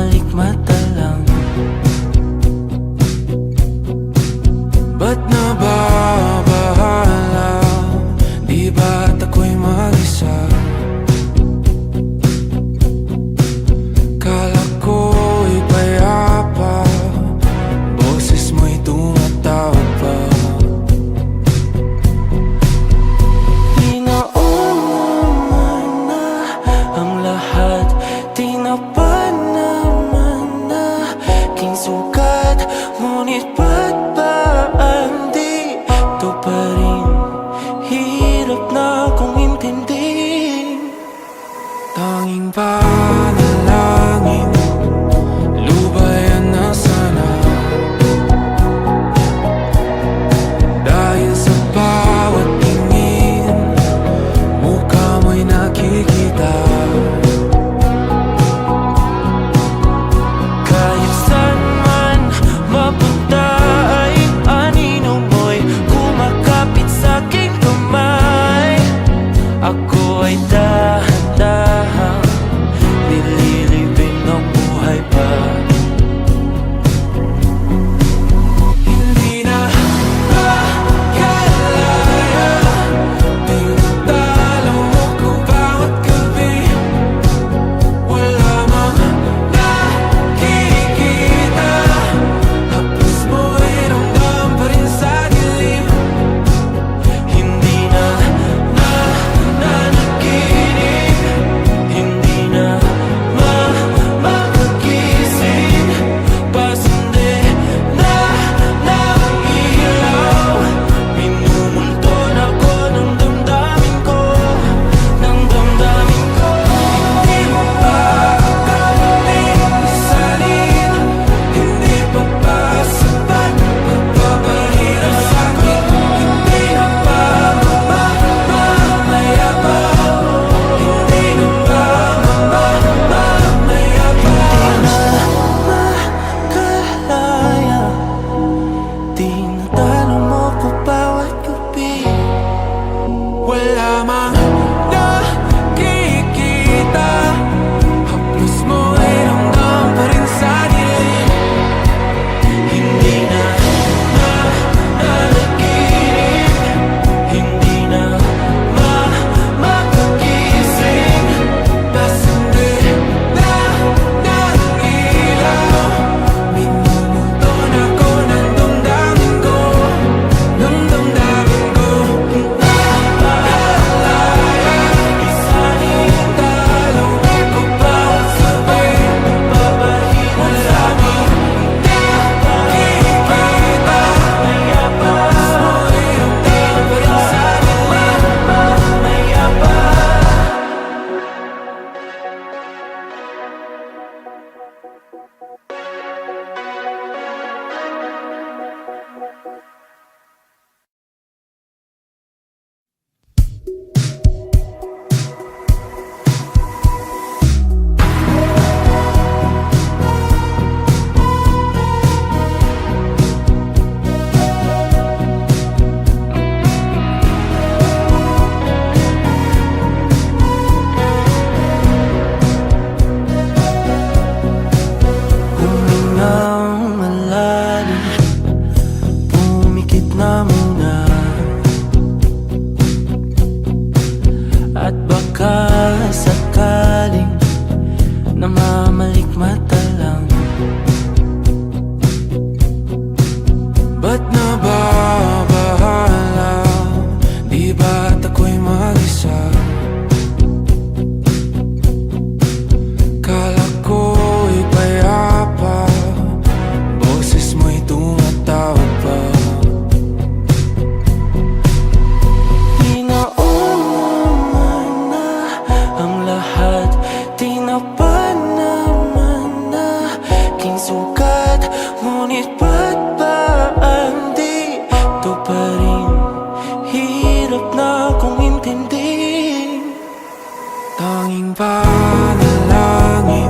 Namamalikmata lang Ba't nababahala? Di ba't ako'y mag-isa? pa rin. Hirap na kong intindihin Tanging panalangin.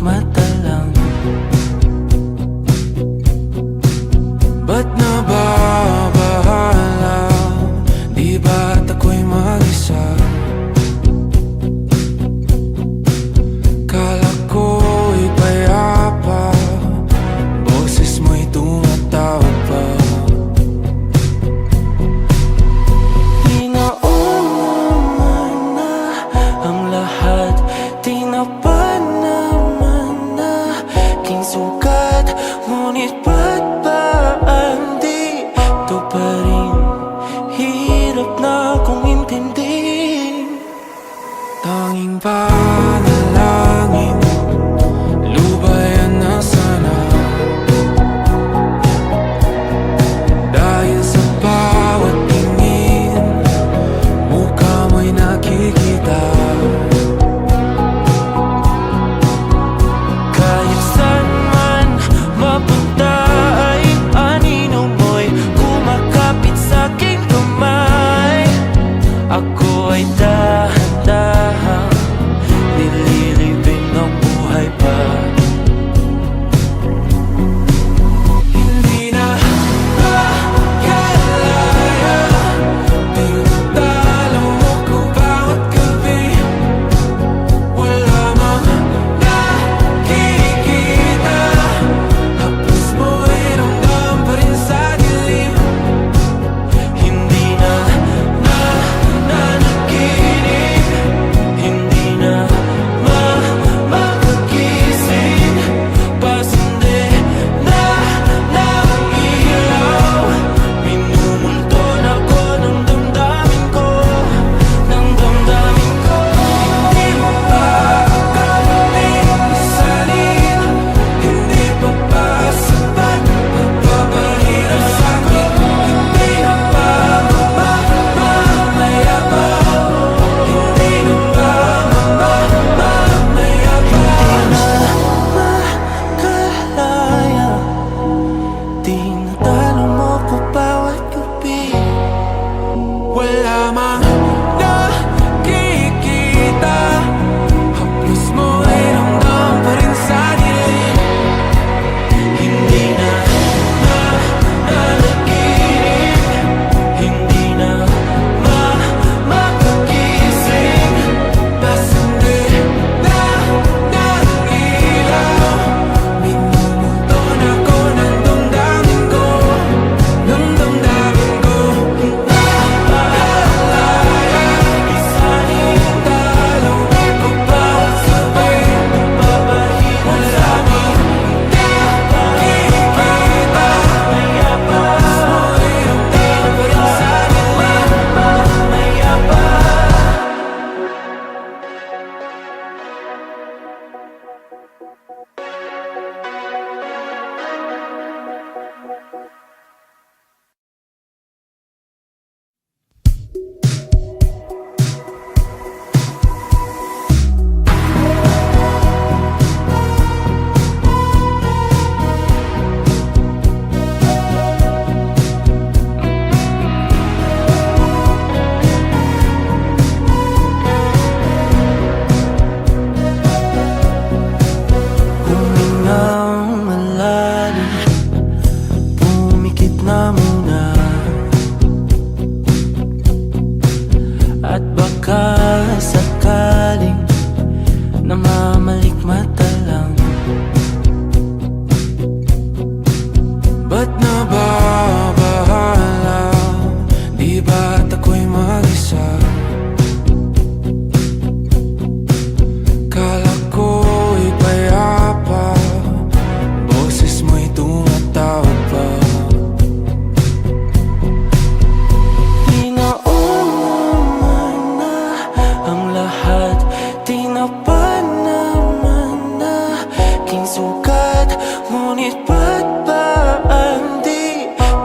my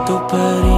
teu perigo.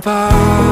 by